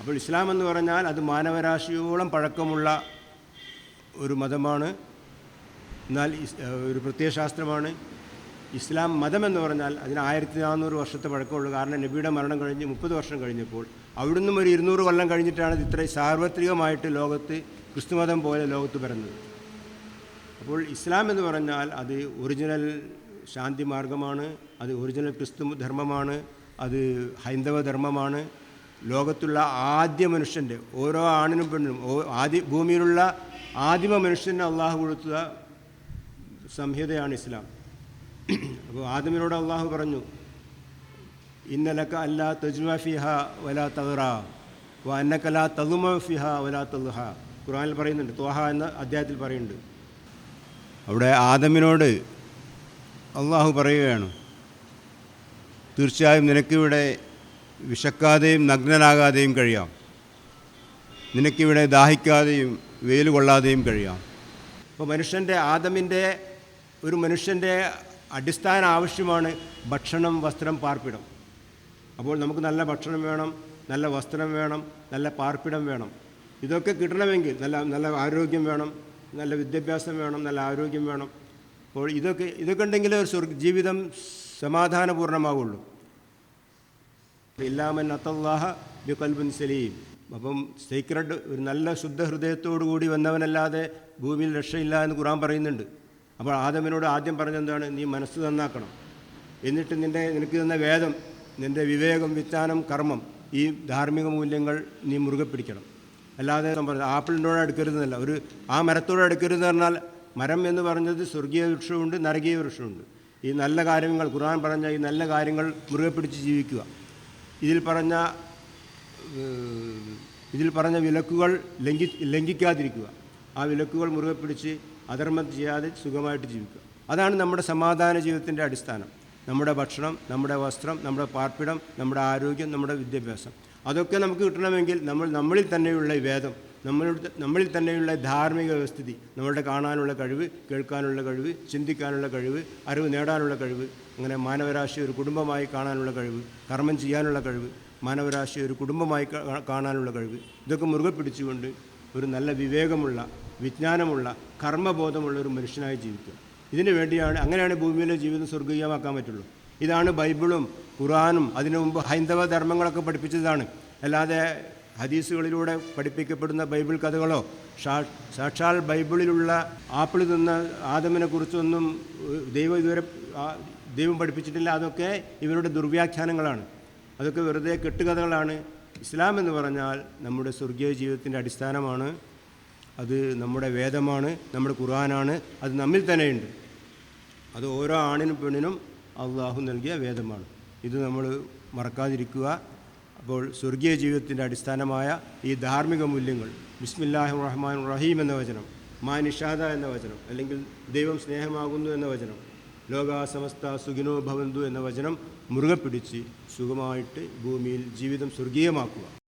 അപ്പോൾ ഇസ്ലാം എന്ന് പറഞ്ഞാൽ അത് മാനവരാശിയോളം പഴക്കമുള്ള ഒരു മതമാണ്. എന്നാൽ ഒരു പ്രത്യയശാസ്ത്രമാണ്. ഇസ്ലാം മതം എന്ന് പറഞ്ഞാൽ അതിന് ആയിരത്തി നാനൂറ് വർഷത്തെ പഴക്കമുള്ളൂ കാരണം നബിയുടെ മരണം കഴിഞ്ഞ് മുപ്പത് വർഷം കഴിഞ്ഞപ്പോൾ അവിടുന്ന് ഒരു ഇരുന്നൂറ് കൊല്ലം കഴിഞ്ഞിട്ടാണ് ഇത് ഇത്ര സാർവത്രികമായിട്ട് ലോകത്ത് ക്രിസ്തുമതം പോലെ ലോകത്ത് പരന്നത് അപ്പോൾ ഇസ്ലാം എന്ന് പറഞ്ഞാൽ അത് ഒറിജിനൽ ശാന്തി മാർഗമാണ് അത് ഒറിജിനൽ ക്രിസ്തു ധർമ്മമാണ് അത് ഹൈന്ദവ ധർമ്മമാണ് ലോകത്തുള്ള ആദ്യ മനുഷ്യന്റെ ഓരോ ആണിനും പെണ്ണിനും ആദ്യ ഭൂമിയിലുള്ള ആദിമ മനുഷ്യന് അള്ളാഹു കൊടുത്ത സംഹിതയാണ് ഇസ്ലാം. അപ്പോൾ ആദിമിനോട് അള്ളാഹു പറഞ്ഞു ഇന്നലക്ക അല്ലാ തജ്മ ഫിഹ വലാ തഹറ അന്നക്കല തലുമ ഫിഹ വലാ തലുഹ ഖുറാനിൽ പറയുന്നുണ്ട് ത്വഹ എന്ന അധ്യായത്തിൽ പറയുന്നുണ്ട്. അവിടെ ആദമിനോട് അള്ളാഹു പറയുകയാണ് തീർച്ചയായും നിനക്കിവിടെ വിശക്കാതെയും നഗ്നനാകാതെയും കഴിയാം. നിനക്കിവിടെ ദാഹിക്കാതെയും വെയിൽ കൊള്ളാതെയും കഴിയാം. അപ്പോൾ മനുഷ്യന്റെ ആദമിന്റെ ഒരു മനുഷ്യന്റെ അടിസ്ഥാന ആവശ്യമാണ് ഭക്ഷണം വസ്ത്രം പാർപ്പിടം. അപ്പോൾ നമുക്ക് നല്ല ഭക്ഷണം വേണം നല്ല വസ്ത്രം വേണം നല്ല പാർപ്പിടം വേണം. ഇതൊക്കെ കിട്ടണമെങ്കിൽ നല്ല നല്ല ആരോഗ്യം വേണം നല്ല വിദ്യാഭ്യാസം വേണം നല്ല ആരോഗ്യം വേണം. അപ്പോൾ ഇതൊക്കെ ഇതൊക്കെ ഉണ്ടെങ്കിലേ ഒരു ജീവിതം സമാധാനപൂർണമാകുള്ളൂ ഇല്ലാമൻ അത്തല്ലാഹ ബി കൽബുൻ സലീം. അപ്പം സീക്രട്ട് ഒരു നല്ല ശുദ്ധ ഹൃദയത്തോടു കൂടി വന്നവനല്ലാതെ ഭൂമിയിൽ രക്ഷയില്ല എന്ന് ഖുറാൻ പറയുന്നുണ്ട്. അപ്പോൾ ആദമിനോട് ആദ്യം പറഞ്ഞെന്താണ് നീ മനസ്സ് നന്നാക്കണം. എന്നിട്ട് നിന്റെ നിനക്ക് തന്ന വേദം നിന്റെ വിവേകം വിത്താനം കർമ്മം ഈ ധാർമ്മിക മൂല്യങ്ങൾ നീ മുറുകെ പിടിക്കണം. അല്ലാതെ പറഞ്ഞത് ആപ്പിളിനോട് അടുക്കരുതെന്നല്ല. ഒരു ആ മരത്തോട് അടുക്കരുതെന്ന് പറഞ്ഞാൽ മരം എന്ന് പറഞ്ഞത് സ്വർഗീയ വൃക്ഷമുണ്ട് നരകീയ വൃക്ഷമുണ്ട്. ഈ നല്ല കാര്യങ്ങൾ ഖുർആൻ പറഞ്ഞ ഈ നല്ല കാര്യങ്ങൾ മുറുകെ പിടിച്ച് ജീവിക്കുക. ഇതിൽ പറഞ്ഞ ഇതിൽ പറഞ്ഞ വിലക്കുകൾ ലംഘി ലംഘിക്കാതിരിക്കുക. ആ വിലക്കുകൾ മുറുകെ പിടിച്ച് അധർമ്മം ചെയ്യാതെ സുഖമായിട്ട് ജീവിക്കുക. അതാണ് നമ്മുടെ സമാധാന ജീവിതത്തിന്റെ അടിസ്ഥാനം. നമ്മുടെ ഭക്ഷണം നമ്മുടെ വസ്ത്രം നമ്മുടെ പാർപ്പിടം നമ്മുടെ ആരോഗ്യം നമ്മുടെ വിദ്യാഭ്യാസം. അതൊക്കെ നമുക്ക് കിട്ടണമെങ്കിൽ നമ്മൾ നമ്മളിൽ തന്നെയുള്ള വേദം നമ്മളുടെ നമ്മളിൽ തന്നെയുള്ള ധാർമ്മിക വ്യവസ്ഥിതി നമ്മളുടെ കാണാനുള്ള കഴിവ് കേൾക്കാനുള്ള കഴിവ് ചിന്തിക്കാനുള്ള കഴിവ് അറിവ് നേടാനുള്ള കഴിവ് അങ്ങനെ മാനവരാശി ഒരു കുടുംബമായി കാണാനുള്ള കഴിവ് കർമ്മം ചെയ്യാനുള്ള കഴിവ് മാനവരാശി ഒരു കുടുംബമായി കാണാനുള്ള കഴിവ് ഇതൊക്കെ മുറുകെ പിടിച്ചുകൊണ്ട് ഒരു നല്ല വിവേകമുള്ള വിജ്ഞാനമുള്ള കർമ്മബോധമുള്ള ഒരു മനുഷ്യനായി ജീവിക്കുക. ഇതിനു വേണ്ടിയാണ് അങ്ങനെയാണ് ഭൂമിയിലെ ജീവിതം സ്വർഗീയമാക്കാൻ പറ്റുള്ളൂ. ഇതാണ് ബൈബിളും ഖുറാനും അതിനു മുമ്പ് ഹൈന്ദവ ധർമ്മങ്ങളൊക്കെ പഠിപ്പിച്ചതാണ്. അല്ലാതെ ഹദീസുകളിലൂടെ പഠിപ്പിക്കപ്പെടുന്ന ബൈബിൾ കഥകളോ സാക്ഷാൽ ബൈബിളിലുള്ള ആപ്പിൾ നിന്ന് ആദമിനെ കുറിച്ചൊന്നും ദൈവം ഇതുവരെ ദൈവം പഠിപ്പിച്ചിട്ടില്ല അതൊക്കെ ഇവരുടെ ദുർവ്യാഖ്യാനങ്ങളാണ്. അതൊക്കെ വെറുതെ കെട്ടുകഥകളാണ്. ഇസ്ലാം എന്ന് പറഞ്ഞാൽ നമ്മുടെ സ്വർഗീയ ജീവിതത്തിന്റെ അടിസ്ഥാനമാണ്. അത് നമ്മുടെ വേദമാണ് നമ്മുടെ ഖുർആനാണ് അത് നമ്മിൽ തന്നെയുണ്ട്. അത് ഓരോ ആണിനും പെണ്ണിനും അള്ളാഹു നൽകിയ വേദമാണ്. ഇത് നമ്മൾ മറക്കാതിരിക്കുക. അപ്പോൾ സ്വർഗീയ ജീവിതത്തിന്റെ അടിസ്ഥാനമായ ഈ ധാർമ്മിക മൂല്യങ്ങൾ ബിസ്മില്ലാഹി റഹ്മാൻ റഹീം എന്ന വചനം മാ നിഷാദ എന്ന വചനം അല്ലെങ്കിൽ ദൈവം സ്നേഹമാകുന്നു എന്ന വചനം ലോകാസമസ്ത സുഖിനോ ഭവന്തു എന്ന വചനം മുറുകെ പിടിച്ച് സുഖമായിട്ട് ഭൂമിയിൽ ജീവിതം സ്വർഗീയമാക്കുക.